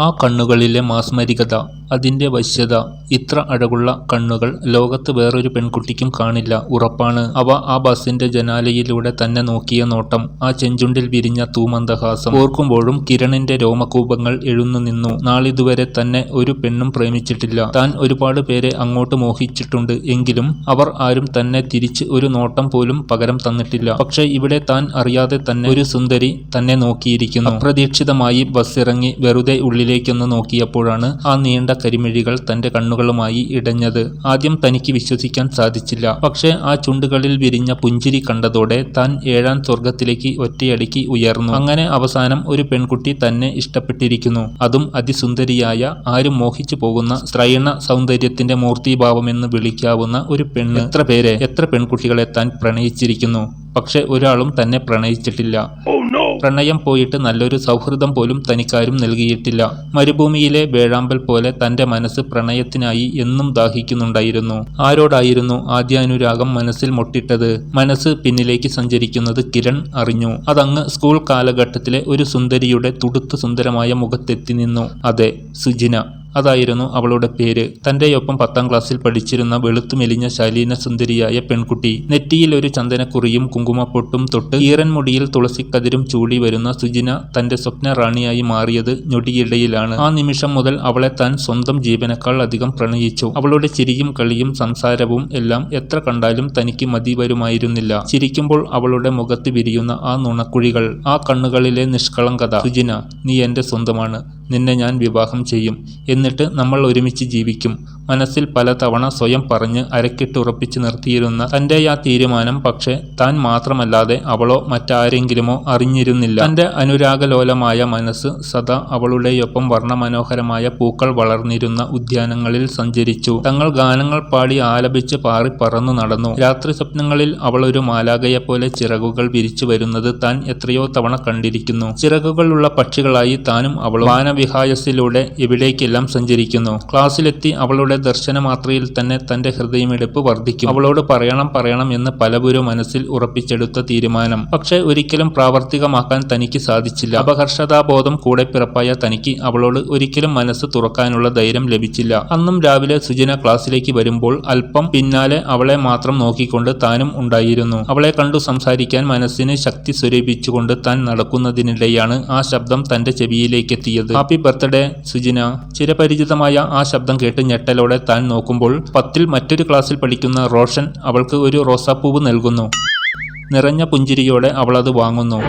ആ കണ്ണുകളിലെ മാസ്മരികത അതിന്റെ വശ്യത. ഇത്ര അഴകുള്ള കണ്ണുകൾ ലോകത്ത് വേറൊരു പെൺകുട്ടിക്കും കാണില്ല. ഉറപ്പാണ്. അവ ആ ബസിന്റെ ജനാലയിലൂടെ തന്നെ നോക്കിയ നോട്ടം. ആ ചെഞ്ചുണ്ടിൽ വിരിഞ്ഞ തൂമന്ദഹാസം. ഓർക്കുമ്പോഴും കിരണിന്റെ രോമകൂപങ്ങൾ എഴുന്നു നിന്നു. നാളിതുവരെ തന്നെ ഒരു പെണ്ണും പ്രേമിച്ചിട്ടില്ല. താൻ ഒരുപാട് പേരെ അങ്ങോട്ട് മോഹിച്ചിട്ടുണ്ട്. എങ്കിലും അവർ ആരും തന്നെ തിരിച്ച് ഒരു നോട്ടം പോലും പകരം തന്നിട്ടില്ല. പക്ഷെ ഇവിടെ താൻ അറിയാതെ തന്നെ ഒരു സുന്ദരി തന്നെ നോക്കിയിരിക്കുന്നു. അപ്രതീക്ഷിതമായി ബസ് ഇറങ്ങി വെറുതെ ഉള്ളിലേക്കൊന്ന് നോക്കിയപ്പോഴാണ് ആ നീണ്ട കരിമിഴികൾ തന്റെ കണ്ണുകളുമായി ഇടഞ്ഞത് ആദ്യം തനിക്ക് വിശ്വസിക്കാൻ സാധിച്ചില്ല. പക്ഷേ ആ ചുണ്ടുകളിൽ വിരിഞ്ഞ പുഞ്ചിരി കണ്ടതോടെ താൻ ഏഴാം സ്വർഗത്തിലേക്ക് ഒറ്റയടിക്ക് ഉയർന്നു. അങ്ങനെ അവസാനം ഒരു പെൺകുട്ടി തന്നെ ഇഷ്ടപ്പെട്ടിരിക്കുന്നു. അതും അതിസുന്ദരിയായ ആരും മോഹിച്ചു പോകുന്ന സ്ത്രൈണ സൗന്ദര്യത്തിന്റെ മൂർത്തിഭാവമെന്ന് വിളിക്കാവുന്ന ഒരു പെണ്ണ്. എത്ര പേരെ എത്ര പെൺകുട്ടികളെ താൻ പ്രണയിച്ചിരിക്കുന്നു? പക്ഷെ ഒരാളും തന്നെ പ്രണയിച്ചിട്ടില്ല. പ്രണയം പോയിട്ട് നല്ലൊരു സൗഹൃദം പോലും തനിക്കാരും നൽകിയിട്ടില്ല. മരുഭൂമിയിലെ വേഴാമ്പൽ പോലെ തന്റെ മനസ്സ് പ്രണയത്തിനായി എന്നും ദാഹിക്കുന്നുണ്ടായിരുന്നു. ആരോടായിരുന്നു ആദ്യാനുരാഗം മനസ്സിൽ മുട്ടിട്ടത്? മനസ്സ് പിന്നിലേക്ക് സഞ്ചരിക്കുന്നത് കിരൺ അറിഞ്ഞു. അതങ്ങ് സ്കൂൾ കാലഘട്ടത്തിലെ ഒരു സുന്ദരിയുടെ തുടുത്തു സുന്ദരമായ മുഖത്തെത്തി നിന്നു. അതെ സുജിന. അതായിരുന്നു അവളുടെ പേര്. തന്റെയൊപ്പം പത്താം ക്ലാസ്സിൽ പഠിച്ചിരുന്ന വെളുത്തു മെലിഞ്ഞ ശാലീന സുന്ദരിയായ പെൺകുട്ടി. നെറ്റിയിൽ ഒരു ചന്ദനക്കുറിയും കുങ്കുമപ്പൊട്ടും തൊട്ട് ഈറൻ മുടിയിൽ തുളസിക്കതിരും ചൂടി വരുന്ന സുജിന തന്റെ സ്വപ്ന റാണിയായി മാറിയത് ഞൊടിയിടയിലാണ്. ആ നിമിഷം മുതൽ അവളെ താൻ സ്വന്തം ജീവനക്കാൾ അധികം പ്രണയിച്ചു. അവളുടെ ചിരിയും കളിയും സംസാരവും എല്ലാം എത്ര കണ്ടാലും തനിക്ക് മതി വരുമായിരുന്നില്ല ചിരിക്കുമ്പോൾ അവളുടെ മുഖത്ത് വിരിയുന്ന ആ നുണക്കുഴികൾ ആ കണ്ണുകളിലെ നിഷ്കളങ്കത. സുജിന നീ എന്റെ സ്വന്തമാണ്. നിന്നെ ഞാൻ വിവാഹം ചെയ്യും എന്നിട്ട് നമ്മൾ ഒരുമിച്ച് ജീവിക്കും. മനസ്സിൽ പലതവണ സ്വയം പറഞ്ഞ് അരക്കിട്ടുറപ്പിച്ച് നിർത്തിയിരുന്ന തന്റെ ആ തീരുമാനം പക്ഷേ താൻ മാത്രമല്ലാതെ അവളോ മറ്റാരെങ്കിലുമോ അറിഞ്ഞിരുന്നില്ല. തന്റെ അനുരാഗലോലമായ മനസ്സ് സദാ അവളുടെയൊപ്പം വർണമനോഹരമായ പൂക്കൾ വളർന്നിരുന്ന ഉദ്യാനങ്ങളിൽ സഞ്ചരിച്ചു. തങ്ങൾ ഗാനങ്ങൾ പാടി ആലപിച്ച് പാറി പറന്നു നടന്നു. രാത്രി സ്വപ്നങ്ങളിൽ അവൾ ഒരു മാലാകയെപ്പോലെ ചിറകുകൾ വിരിച്ചു വരുന്നത് താൻ എത്രയോ തവണ കണ്ടിരിക്കുന്നു. ചിറകുകളുള്ള പക്ഷികളായി താനും അവൾ വാനവിഹായസിലൂടെ എവിടേക്കെല്ലാം സഞ്ചരിക്കുന്നു. ക്ലാസ്സിലെത്തി അവളുടെ ദർശനമാത്രയിൽ തന്നെ തന്റെ ഹൃദയമിടിപ്പ് വർദ്ധിക്കും. അവളോട് പറയണം പറയണം എന്ന് പലപുരം മനസ്സിൽ ഉറപ്പിച്ചെടുത്ത തീരുമാനം. പക്ഷേ ഒരിക്കലും പ്രാവർത്തികമാക്കാൻ തനിക്ക് സാധിച്ചില്ല. അപഹർഷതാബോധം കൂടെ പിറപ്പായ തനിക്ക് അവളോട് ഒരിക്കലും മനസ്സ് തുറക്കാനുള്ള ധൈര്യം ലഭിച്ചില്ല. അന്നും രാവിലെ സുജന ക്ലാസ്സിലേക്ക് വരുമ്പോൾ അല്പം പിന്നാലെ അവളെ മാത്രം നോക്കിക്കൊണ്ട് താനും ഉണ്ടായിരുന്നു. അവളെ കണ്ടു സംസാരിക്കാൻ മനസ്സിന് ശക്തി സ്വരൂപിച്ചുകൊണ്ട് താൻ നടക്കുന്നതിനിടെയാണ് ആ ശബ്ദം തന്റെ ചെവിയിലേക്കെത്തിയത്. Happy birthday Sujana. സുജിന ചിരപരിചിതമായ ആ ശബ്ദം കേട്ട് ഞെട്ടലോടെ താൻ നോക്കുമ്പോൾ പത്തിൽ മറ്റൊരു ക്ലാസ്സിൽ പഠിക്കുന്ന റോഷൻ അവൾക്ക് ഒരു റോസാപ്പൂവ് നൽകുന്നു. നിറഞ്ഞ പുഞ്ചിരിയോടെ അവൾ അത് വാങ്ങുന്നു.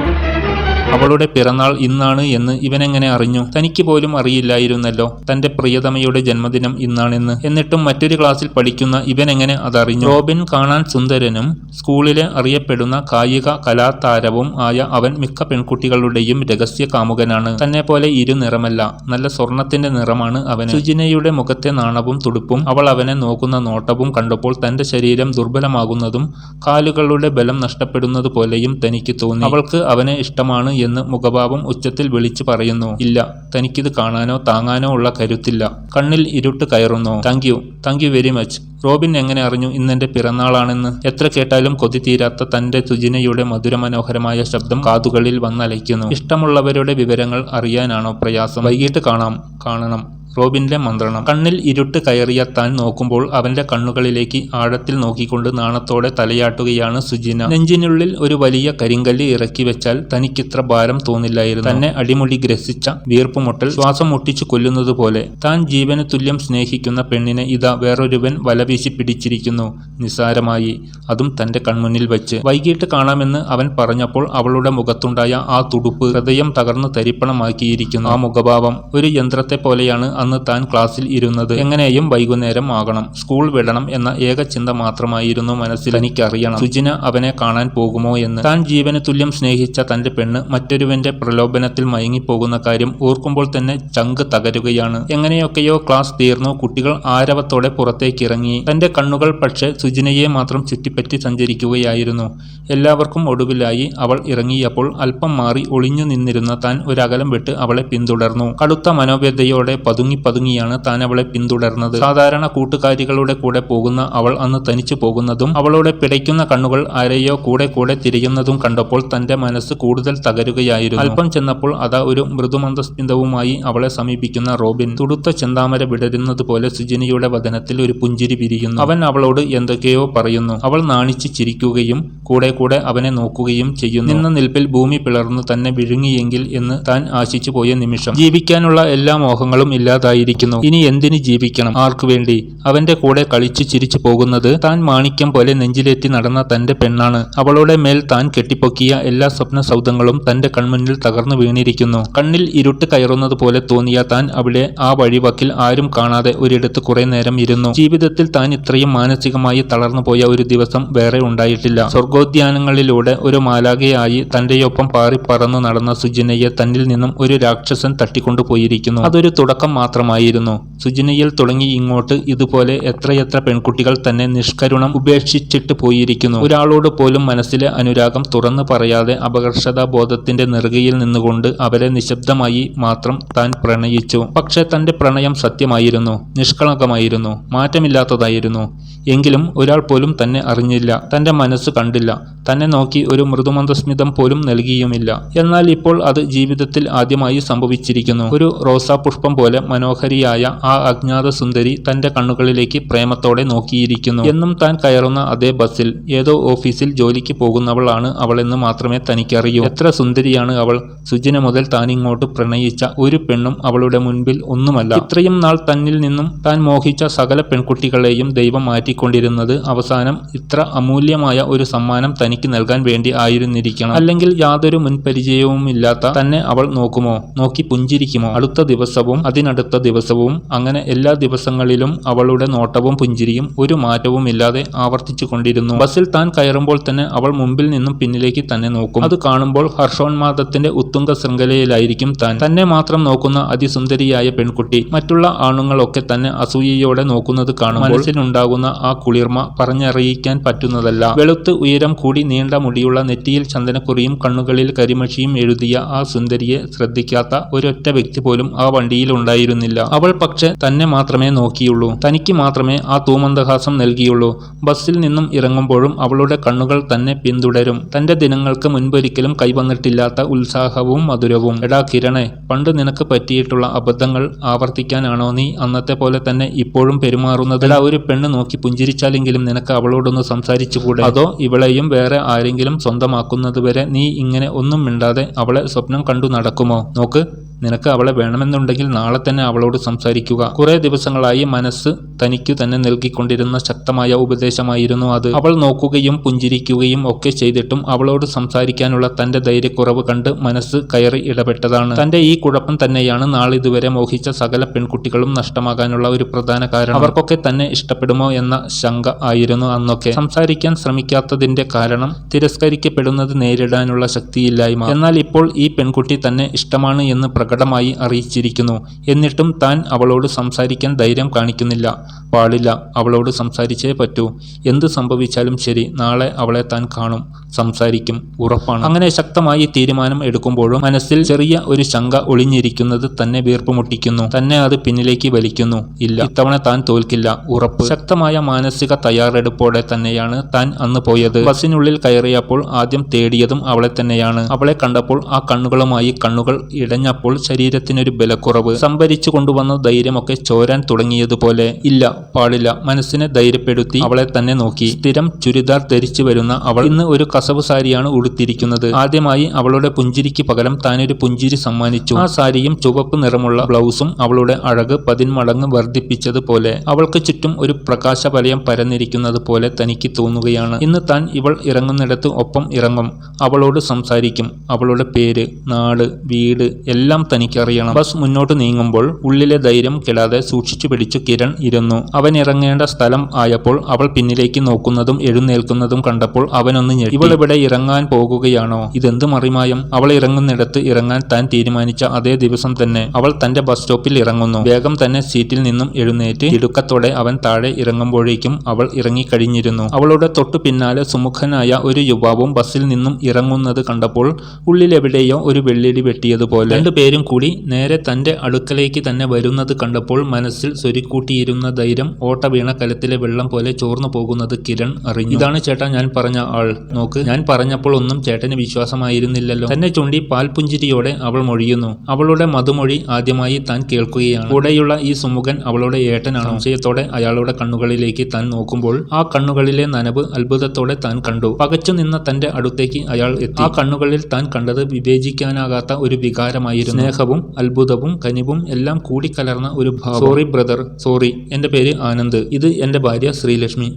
അവളുടെ പിറന്നാൾ ഇന്നാണ് എന്ന് ഇവനെങ്ങനെ അറിഞ്ഞു? തനിക്ക് പോലും അറിയില്ലായിരുന്നല്ലോ. തന്റെ പ്രിയതമയുടെ ജന്മദിനം ഇന്നാണെന്ന്. എന്നിട്ടും മറ്റൊരു ക്ലാസ്സിൽ പഠിക്കുന്ന ഇവനെങ്ങനെ അതറിഞ്ഞു? റോബിൻ കാണാൻ സുന്ദരനും സ്കൂളിലെ അറിയപ്പെടുന്ന കായിക കലാതാരവും ആയ അവൻ മിക്ക പെൺകുട്ടികളുടെയും രഹസ്യ കാമുകനാണ്. തന്നെ പോലെ ഇരു നിറമല്ല. നല്ല സ്വർണത്തിന്റെ നിറമാണ് അവന്. സുജിനയുടെ മുഖത്തെ നാണവും തുടുപ്പും അവൾ അവനെ നോക്കുന്ന നോട്ടവും കണ്ടപ്പോൾ തന്റെ ശരീരം ദുർബലമാകുന്നതും കാലുകളുടെ ബലം നഷ്ടപ്പെടുന്നത് പോലെയും തനിക്ക് തോന്നി. അവൾക്ക് അവനെ ഇഷ്ടമാണ് എന്ന് മുഖഭാവം ഉച്ചത്തിൽ വിളിച്ചു പറയുന്നു. ഇല്ല തനിക്കിത് കാണാനോ താങ്ങാനോ ഉള്ള കരുത്തില്ല. കണ്ണിൽ ഇരുട്ട് കയറുന്നു. Thank you thank you very much Robin എങ്ങനെ അറിഞ്ഞു ഇന്നെന്റെ പിറന്നാളാണെന്ന്? എത്ര കേട്ടാലും കൊതി തീരാത്ത തന്റെ സുജിനയുടെ മധുരമനോഹരമായ ശബ്ദം കാതുകളിൽ വന്നലയ്ക്കുന്നു. ഇഷ്ടമുള്ളവരുടെ വിവരങ്ങൾ അറിയാനാണോ പ്രയാസം? വൈകിട്ട് കാണാം. കാണണം. റോബിന്റെ മന്ത്രണം. കണ്ണിൽ ഇരുട്ട് കയറിയ താൻ നോക്കുമ്പോൾ അവന്റെ കണ്ണുകളിലേക്ക് ആഴത്തിൽ നോക്കിക്കൊണ്ട് നാണത്തോടെ തലയാട്ടുകയാണ് സുജിന. നെഞ്ചിനുള്ളിൽ ഒരു വലിയ കരിങ്കല്ല് ഇറക്കി വെച്ചാൽ തനിക്കിത്ര ഭാരം തോന്നില്ലായിരുന്നു. തന്നെ അടിമുടി ഗ്രസിച്ച വീർപ്പുമുട്ടൽ ശ്വാസം മുട്ടിച്ചു കൊല്ലുന്നത് പോലെ താൻ ജീവന് തുല്യം സ്നേഹിക്കുന്ന പെണ്ണിനെ ഇതാ വേറൊരുവൻ വലവീശി പിടിച്ചിരിക്കുന്നു. നിസാരമായി. അതും തന്റെ കൺമുന്നിൽ വെച്ച്. വൈകിട്ട് കാണാമെന്ന് അവൻ പറഞ്ഞപ്പോൾ അവളുടെ മുഖത്തുണ്ടായ ആ തുടുപ്പ് ഹൃദയം തകർന്ന് തരിപ്പണമാക്കിയിരിക്കുന്നു. ആ മുഖഭാവം ഒരു യന്ത്രത്തെ പോലെയാണ് അന്ന് താൻ ക്ലാസ്സിൽ ഇരുന്നത് എങ്ങനെയും വൈകുന്നേരം ആകണം. സ്കൂൾ വിടണം എന്ന ഏക ചിന്ത മാത്രമായിരുന്നു മനസ്സിൽ എനിക്കറിയണം സുജിന അവനെ കാണാൻ പോകുമോ എന്ന് താൻ ജീവന് തുല്യം സ്നേഹിച്ച തന്റെ പെണ്ണ് മറ്റൊരുവന്റെ പ്രലോഭനത്തിൽ മയങ്ങിപ്പോകുന്ന കാര്യം ഓർക്കുമ്പോൾ തന്നെ ചങ്ക് തകരുകയാണ്. എങ്ങനെയൊക്കെയോ ക്ലാസ് തീർന്നു. കുട്ടികൾ ആരവത്തോടെ പുറത്തേക്കിറങ്ങി. തന്റെ കണ്ണുകൾ പക്ഷേ സുജിനയെ മാത്രം ചുറ്റിപ്പറ്റി സഞ്ചരിക്കുകയായിരുന്നു. എല്ലാവർക്കും ഒടുവിലായി അവൾ ഇറങ്ങിയപ്പോൾ അല്പം മാറി ഒളിഞ്ഞു നിന്നിരുന്ന താൻ ഒരകലം വിട്ട് അവളെ പിന്തുടർന്നു. കടുത്ത മനോവ്യതയോടെ പതുങ്ങി പതുങ്ങി പതുങ്ങിയാണ് താൻ അവളെ പിന്തുടർന്നത്. സാധാരണ കൂട്ടുകാരികളുടെ കൂടെ പോകുന്ന അവൾ അന്ന് തനിച്ചു പോകുന്നതും അവളുടെ പിടയ്ക്കുന്ന കണ്ണുകൾ ആരെയോ കൂടെ കൂടെ തിരിയുന്നതും കണ്ടപ്പോൾ തന്റെ മനസ്സ് കൂടുതൽ തകരുകയായിരുന്നു. അല്പം ചെന്നപ്പോൾ അതാ ഒരു മൃദുമന്ദസ്മിതവുമായി അവളെ സമീപിക്കുന്ന റോബിൻ. തുടുത്ത ചെന്താമര വിടരുന്നത് പോലെ സുജിനിയുടെ വദനത്തിൽ ഒരു പുഞ്ചിരി പിരിയുന്നു അവൻ അവളോട് എന്തൊക്കെയോ പറയുന്നു. അവൾ നാണിച്ച് ചിരിക്കുകയും കൂടെ കൂടെ അവനെ നോക്കുകയും ചെയ്യുന്നു. നിന്ന നിൽപ്പിൽ ഭൂമി പിളർന്നു തന്നെ വിഴുങ്ങിയെങ്കിൽ എന്ന് താൻ ആശിച്ചു പോയ നിമിഷം. ജീവിക്കാനുള്ള എല്ലാ മോഹങ്ങളും ഇല്ലാതായിരിക്കുന്നു. ഇനി എന്തിന് ജീവിക്കണം? ആർക്കു വേണ്ടി? അവന്റെ കൂടെ കളിച്ചു ചിരിച്ചു പോകുന്നത് താൻ മാണിക്യം പോലെ നെഞ്ചിലേറ്റി നടന്ന തന്റെ പെണ്ണാണ്. അവളുടെ മേൽ താൻ കെട്ടിപ്പൊക്കിയ എല്ലാ സ്വപ്ന സൗധങ്ങളും തന്റെ കൺമുന്നിൽ തകർന്നു വീണിരിക്കുന്നു. കണ്ണിൽ ഇരുട്ട് കയറുന്നത് പോലെ തോന്നിയ താൻ അവിടെ ആ വഴിവക്കിൽ ആരും കാണാതെ ഒരിടത്ത് കുറെ നേരം ഇരുന്നു. ജീവിതത്തിൽ താൻ ഇത്രയും മാനസികമായി തളർന്നു പോയ ഒരു ദിവസം വേറെ ഉണ്ടായിട്ടില്ല. സ്വർഗോദ്യാനങ്ങളിലൂടെ ഒരു മാലാകയായി തന്റെയൊപ്പം പാറിപ്പറന്നു നടന്ന സുജിനയെ തന്നിൽ നിന്നും ഒരു രാക്ഷസൻ തട്ടിക്കൊണ്ടുപോയിരിക്കുന്നു. അതൊരു തുടക്കം മാത്രമായിരുന്നു. സുജിനയിൽ തുടങ്ങി ഇങ്ങോട്ട് ഇതുപോലെ എത്രയെത്ര പെൺകുട്ടികൾ തന്നെ നിഷ്കരുണം ഉപേക്ഷിച്ചിട്ട് പോയിരിക്കുന്നു. ഒരാളോട് പോലും മനസ്സിലെ അനുരാഗം തുറന്നു പറയാതെ അപകർഷതാ ബോധത്തിന്റെ നെറുകയിൽ നിന്നുകൊണ്ട് അവരെ നിശബ്ദമായി മാത്രം താൻ പ്രണയിച്ചു. പക്ഷെ തന്റെ പ്രണയം സത്യമായിരുന്നു നിഷ്കളങ്കമായിരുന്നു മാറ്റമില്ലാത്തതായിരുന്നു. എങ്കിലും ഒരാൾ പോലും തന്നെ അറിഞ്ഞില്ല തന്റെ മനസ്സ് കണ്ടില്ല തന്നെ നോക്കി ഒരു മൃദുമന്ദസ്മിതം പോലും നൽകിയുമില്ല. എന്നാൽ ഇപ്പോൾ അത് ജീവിതത്തിൽ ആദ്യമായി സംഭവിച്ചിരിക്കുന്നു. ഒരു റോസാപുഷ്പം പോലെ മനോഹരിയായ ആ അജ്ഞാത സുന്ദരി തന്റെ കണ്ണുകളിലേക്ക് പ്രേമത്തോടെ നോക്കിയിരിക്കുന്നു. എന്നും താൻ കയറുന്ന അതേ ബസ്സിൽ ഏതോ ഓഫീസിൽ ജോലിക്ക് പോകുന്നവളാണ് അവളെന്ന് മാത്രമേ തനിക്കറിയൂ. എത്ര സുന്ദരിയാണ് അവൾ. സുജിന മുതൽ താൻ ഇങ്ങോട്ട് പ്രണയിച്ച ഒരു പെണ്ണും അവളുടെ മുൻപിൽ ഒന്നുമല്ല. ഇത്രയും നാൾ തന്നിൽ നിന്നും താൻ മോഹിച്ച സകല പെൺകുട്ടികളെയും ദൈവം മാറ്റിക്കൊണ്ടിരുന്നത് അവസാനം ഇത്ര അമൂല്യമായ ഒരു സമ്മാനം തനിക്ക് നൽകാൻ വേണ്ടി ആയിരുന്നിരിക്കണം. അല്ലെങ്കിൽ യാതൊരു മുൻപരിചയവുമില്ലാത്ത തന്നെ അവൾ നോക്കുമോ? നോക്കി പുഞ്ചിരിക്കുമോ? അടുത്ത ദിവസവും അതിനടുത്ത ദിവസവും അങ്ങനെ എല്ലാ ദിവസങ്ങളിലും അവളുടെ നോട്ടവും പുഞ്ചിരിയും ഒരു മാറ്റവുമില്ലാതെ ആവർത്തിച്ചു കൊണ്ടിരുന്നു. ബസ്സിൽ താൻ കയറുമ്പോൾ തന്നെ അവൾ മുമ്പിൽ നിന്നും പിന്നിലേക്ക് തന്നെ നോക്കും. അത് കാണുമ്പോൾ ഹർഷോന്മാദത്തിന്റെ ഉത്തുംഗ ശൃംഖലയിലായിരിക്കും താൻ. തന്നെ മാത്രം നോക്കുന്ന അതിസുന്ദരിയായ പെൺകുട്ടി മറ്റുള്ള ആണുങ്ങളൊക്കെ തന്നെ അസൂയയോടെ നോക്കുന്നത് കാണും മനസ്സിലുണ്ടാകുന്ന ആ കുളിർമ പറഞ്ഞറിയിക്കാൻ പറ്റുന്നതല്ല. വെളുത്ത് ഉയരം കൂടി നീണ്ട മുടിയുള്ള നെറ്റിയിൽ ചന്ദനക്കുറിയും കണ്ണുകളിൽ കരിമഷിയും എഴുതിയ ആ സുന്ദരിയെ ശ്രദ്ധിക്കാത്ത ഒരൊറ്റ വ്യക്തി പോലും ആ വണ്ടിയിൽ ഉണ്ടായിരുന്നില്ല അവൾ പക്ഷെ തന്നെ മാത്രമേ നോക്കിയുള്ളൂ. തനിക്ക് മാത്രമേ ആ തൂമന്ദഹാസം നൽകിയുള്ളൂ. ബസ്സിൽ നിന്നും ഇറങ്ങുമ്പോഴും അവളുടെ കണ്ണുകൾ തന്നെ പിന്തുടരും. തന്റെ ദിനങ്ങൾക്ക് മുൻപൊരിക്കലും കൈവന്നിട്ടില്ലാത്ത ഉത്സാഹവും മധുരവും. എടാ കിരണെ പണ്ട് നിനക്ക് പറ്റിയിട്ടുള്ള അബദ്ധങ്ങൾ ആവർത്തിക്കാനാണോ നീ അന്നത്തെ പോലെ തന്നെ ഇപ്പോഴും പെരുമാറുന്നത്? എടാ ഒരു പെണ്ണ് നോക്കി പുഞ്ചിരിച്ചാലെങ്കിലും നിനക്ക് അവളോടൊന്ന് സംസാരിച്ചുകൂടെ? അതോ ഇവളെയും വേറെ ആരെങ്കിലും സ്വന്തമാക്കുന്നതുവരെ നീ ഇങ്ങനെ ഒന്നും മിണ്ടാതെ അവളെ സ്വപ്നം കണ്ടു നടക്കുമോ? നോക്ക്. നിനക്ക് അവളെ വേണമെന്നുണ്ടെങ്കിൽ നാളെ തന്നെ അവളോട് സംസാരിക്കുക. കുറെ ദിവസങ്ങളായി മനസ്സ് തനിക്കു തന്നെ നൽകിക്കൊണ്ടിരുന്ന ശക്തമായ ഉപദേശമായിരുന്നു അത്. അവൾ നോക്കുകയും പുഞ്ചിരിക്കുകയും ഒക്കെ ചെയ്തിട്ടും അവളോട് സംസാരിക്കാനുള്ള തന്റെ ധൈര്യക്കുറവ് കണ്ട് മനസ്സ് കയറി ഇടപെട്ടതാണ്. തന്റെ ഈ കുഴപ്പം തന്നെയാണ് നാളിതുവരെ മോഹിച്ച സകല പെൺകുട്ടികളും നഷ്ടമാകാനുള്ള ഒരു പ്രധാന കാരണം. അവർക്കൊക്കെ തന്നെ ഇഷ്ടപ്പെടുമോ എന്ന ശങ്ക ആയിരുന്നു അന്നൊക്കെ. സംസാരിക്കാൻ ശ്രമിക്കാത്തതിന്റെ കാരണം തിരസ്കരിക്കപ്പെടുന്നത് നേരിടാനുള്ള ശക്തിയില്ലായ്മ. എന്നാൽ ഇപ്പോൾ ഈ പെൺകുട്ടി തന്നെ ഇഷ്ടമാണ് എന്ന് പ്രകടമായി അറിയിച്ചിരിക്കുന്നു. എന്നിട്ടും താൻ അവളോട് സംസാരിക്കാൻ ധൈര്യം കാണിക്കുന്നില്ല. പാടില്ല അവളോട് സംസാരിച്ചേ പറ്റൂ. എന്ത് സംഭവിച്ചാലും ശരി നാളെ അവളെ താൻ കാണും സംസാരിക്കും ഉറപ്പാണ്. അങ്ങനെ ശക്തമായി തീരുമാനം എടുക്കുമ്പോഴും മനസ്സിൽ ചെറിയ ഒരു ശങ്ക ഒളിഞ്ഞിരിക്കുന്നത് തന്നെ വീർപ്പ് മുട്ടിക്കുന്നു. തന്നെ അത് പിന്നിലേക്ക് വലിക്കുന്നു. ഇല്ല ഇത്തവണ താൻ തോൽക്കില്ല ഉറപ്പ്. ശക്തമായ മാനസിക തയ്യാറെടുപ്പോടെ തന്നെയാണ് താൻ അന്ന് പോയത്. ബസ്സിനുള്ളിൽ കയറിയപ്പോൾ ആദ്യം തേടിയതും അവളെ തന്നെയാണ്. അവളെ കണ്ടപ്പോൾ ആ കണ്ണുകളുമായി കണ്ണുകൾ ഇടഞ്ഞപ്പോൾ ശരീരത്തിനൊരു ബലക്കുറവ്. സംഭരിച്ചു കൊണ്ടുവന്ന ധൈര്യമൊക്കെ ചോരാൻ തുടങ്ങിയതുപോലെ ഇല്ല പാടില്ല. മനസ്സിനെ ധൈര്യപ്പെടുത്തി അവളെ തന്നെ നോക്കി. സ്ഥിരം ചുരിദാർ ധരിച്ചു വരുന്ന അവൾ ഇന്ന് ഒരു കസവ് സാരിയാണ് ഉടുത്തിരിക്കുന്നത്. ആദ്യമായി അവളുടെ പുഞ്ചിരിക്ക് പകരം താനൊരു പുഞ്ചിരി സമ്മാനിച്ചു. ആ സാരിയും ചുവപ്പ് നിറമുള്ള ബ്ലൗസും അവളുടെ അഴക് പതിന്മടങ്ങ് വർദ്ധിപ്പിച്ചതുപോലെ അവൾക്ക് ചുറ്റും ഒരു പ്രകാശ വലയം പരന്നിരിക്കുന്നത് പോലെ തനിക്ക് തോന്നുകയാണ്. ഇന്ന് താൻ ഇവൾ ഇറങ്ങുന്നിടത്ത് ഒപ്പം ഇറങ്ങും. അവളോട് സംസാരിക്കും. അവളുടെ പേര് നാട് വീട് എല്ലാം തനിക്കറിയണം. ബസ് മുന്നോട്ട് നീങ്ങുമ്പോൾ ഉള്ളിലെ ധൈര്യം കെടാതെ സൂക്ഷിച്ചു പിടിച്ചു കിരൺ ഇരുന്നു. അവൻ ഇറങ്ങേണ്ട സ്ഥലം ആയപ്പോൾ അവൾ പിന്നിലേക്ക് നോക്കുന്നതും എഴുന്നേൽക്കുന്നതും കണ്ടപ്പോൾ അവനൊന്ന് ഞെട്ടി. ഇവിടെ ഇറങ്ങാൻ പോകുകയാണോ? ഇതെന്ത് മറിമായം? അവൾ ഇറങ്ങുന്നിടത്ത് ഇറങ്ങാൻ താൻ തീരുമാനിച്ച അതേ ദിവസം തന്നെ അവൾ തന്റെ ബസ് സ്റ്റോപ്പിൽ ഇറങ്ങുന്നു. വേഗം തന്നെ സീറ്റിൽ നിന്നും എഴുന്നേറ്റ് തിടുക്കത്തോടെ അവൻ താഴെ ഇറങ്ങുമ്പോഴേക്കും അവൾ ഇറങ്ങിക്കഴിഞ്ഞിരുന്നു. അവളുടെ തൊട്ടു പിന്നാലെ സുമുഖനായ ഒരു യുവാവും ബസ്സിൽ നിന്നും ഇറങ്ങുന്നത് കണ്ടപ്പോൾ ഉള്ളിലെവിടെയോ ഒരു വെള്ളിടി വെട്ടിയതുപോലെ രണ്ടുപേരും കൂടി നേരെ തന്റെ അടുക്കലേക്ക് തന്നെ വരുന്നത് കണ്ടപ്പോൾ മനസ്സിൽ സ്വരുക്കൂട്ടിയിരുന്ന ധൈര്യം ഓട്ട വീണ കലത്തിലെ വെള്ളം പോലെ ചോർന്നു പോകുന്നത് കിരൺ അറിഞ്ഞു. ഇതാണ് ചേട്ടാ ഞാൻ പറഞ്ഞ ആൾ. നോക്ക് ഞാൻ പറഞ്ഞപ്പോൾ ഒന്നും ചേട്ടന് വിശ്വാസമായിരുന്നില്ലല്ലോ. തന്നെ ചൂണ്ടി പാൽപുഞ്ചിരിയോടെ അവൾ മൊഴിയുന്നു. അവളുടെ മധുമൊഴി ആദ്യമായി താൻ കേൾക്കുകയാണ്. കൂടെയുള്ള ഈ സുമുഖൻ അവളുടെ ഏട്ടനാണ്. സംശയത്തോടെ അയാളുടെ കണ്ണുകളിലേക്ക് താൻ നോക്കുമ്പോൾ ആ കണ്ണുകളിലെ നനവ് അത്ഭുതത്തോടെ താൻ കണ്ടു. പകച്ചു നിന്ന തന്റെ അടുത്തേക്ക് അയാൾ എത്തി. ആ കണ്ണുകളിൽ താൻ കണ്ടത് വിവേചിക്കാനാകാത്ത ഒരു വികാരമായിരുന്നു. സ്നേഹവും അത്ഭുതവും കനിവും എല്ലാം കൂടിക്കലർന്ന ഒരു സോറി ബ്രദർ സോറി എന്റെ പേര് ആനന്ദ്. ഇത് എന്റെ ഭാര്യ ശ്രീലക്ഷ്മി.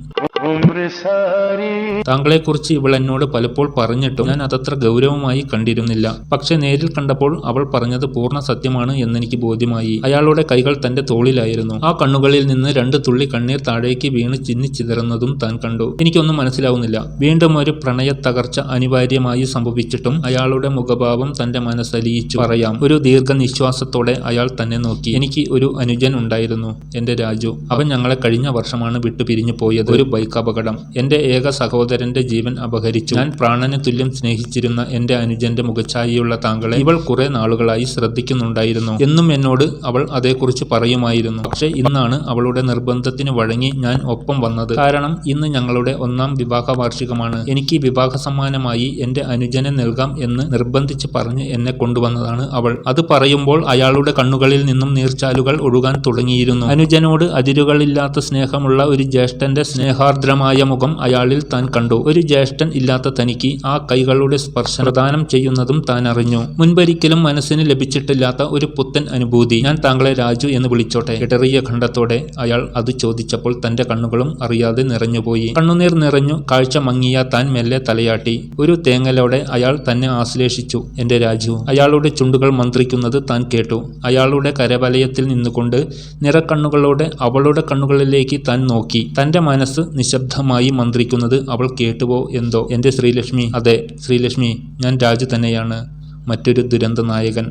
താങ്കളെക്കുറിച്ച് ഇവൾ എന്നോട് പലപ്പോൾ പറഞ്ഞിട്ടും ഞാൻ അതത്ര ഗൗരവമായി കണ്ടിരുന്നില്ല. പക്ഷെ നേരിൽ കണ്ടപ്പോൾ അവൾ പറഞ്ഞത് പൂർണ സത്യമാണ് എന്നെനിക്ക് ബോധ്യമായി. അയാളുടെ കൈകൾ തന്റെ തോളിലായിരുന്നു. ആ കണ്ണുകളിൽ നിന്ന് രണ്ട് തുള്ളി കണ്ണീർ താഴേക്ക് വീണ് ചിന്നി ചിതറുന്നതും താൻ കണ്ടു. എനിക്കൊന്നും മനസ്സിലാവുന്നില്ല. വീണ്ടും ഒരു പ്രണയ തകർച്ച അനിവാര്യമായി സംഭവിച്ചിട്ടും അയാളുടെ മുഖഭാവം തന്റെ മനസ്സലിയിച്ചു. പറയാം. ഒരു ദീർഘനിശ്വാസത്തോടെ അയാൾ തന്നെ നോക്കി. എനിക്ക് ഒരു അനുജൻ ഉണ്ടായിരുന്നു. എന്റെ രാജു. അവൻ ഞങ്ങളെ കഴിഞ്ഞ വർഷമാണ് വിട്ടുപിരിഞ്ഞു പോയത്. ഒരു ബൈക്ക് അപകടം എന്റെ ഏക സഹോദരന്റെ ജീവൻ അപഹരിച്ചു. ഞാൻ പ്രാണന് തുല്യം സ്നേഹിച്ചിരുന്ന എന്റെ അനുജന്റെ മുഖച്ചായിയുള്ള താങ്കളെ ഇവൾ കുറെ നാളുകളായി ശ്രദ്ധിക്കുന്നുണ്ടായിരുന്നു. എന്നും എന്നോട് അവൾ അതേക്കുറിച്ച് പറയുമായിരുന്നു. പക്ഷെ ഇന്നാണ് അവളുടെ നിർബന്ധത്തിന് വഴങ്ങി ഞാൻ ഒപ്പം വന്നത്. കാരണം ഇന്ന് ഞങ്ങളുടെ ഒന്നാം വിവാഹ വാർഷികമാണ് എനിക്ക് വിവാഹ സമ്മാനമായി എന്റെ അനുജനെ നൽകാം എന്ന് നിർബന്ധിച്ച് പറഞ്ഞ് എന്നെ കൊണ്ടുവന്നതാണ് അവൾ. അത് പറയുമ്പോൾ അയാളുടെ കണ്ണുകളിൽ നിന്നും നീർച്ചാലുകൾ ഒഴുകാൻ തുടങ്ങിയിരുന്നു. അനുജനോട് അതിരുകളില്ലാത്ത സ്നേഹമുള്ള ഒരു ജ്യേഷ്ഠന്റെ സ്നേഹാർദ്രമായ മുഖം അയാളിൽ താൻ കണ്ടു. ഒരു ജ്യേഷ്ഠൻ ഇല്ലാത്ത തനിക്ക് ആ കൈകളുടെ സ്പർശനം പ്രദാനം ചെയ്യുന്നതും താൻ അറിഞ്ഞു. മുൻപൊരിക്കലും മനസ്സിന് ലഭിച്ചിട്ടില്ലാത്ത ഒരു പുത്തൻ അനുഭൂതി. ഞാൻ താങ്കളെ രാജു എന്ന് വിളിച്ചോട്ടെ. ഇടറിയ ഖണ്ഡത്തോടെ അയാൾ അത് ചോദിച്ചപ്പോൾ തന്റെ കണ്ണുകളും അറിയാതെ നിറഞ്ഞുപോയി. കണ്ണുനീർ നിറഞ്ഞു കാഴ്ച മങ്ങിയ താൻ മെല്ലെ തലയാട്ടി. ഒരു തേങ്ങലോടെ അയാൾ തന്നെ ആശ്ലേഷിച്ചു. എന്റെ രാജു അയാളുടെ ചുണ്ടുകൾ മന്ത്രിക്കുന്നത് താൻ കേട്ടു. അയാളുടെ കരവലയത്തിൽ നിന്നുകൊണ്ട് നിറക്കണ്ണുകളോടെ അവളുടെ കണ്ണുകളിലേക്ക് താൻ നോക്കി. തന്റെ മനസ്സ് നിശബ്ദമായി മന്ത്രിക്കുന്നത് അവൾ കേട്ടുവോ എന്തോ? എന്റെ ശ്രീലക്ഷ്മി അതെ ശ്രീലക്ഷ്മി ഞാൻ രാജു തന്നെയാണ് മറ്റൊരു ദുരന്ത നായകൻ.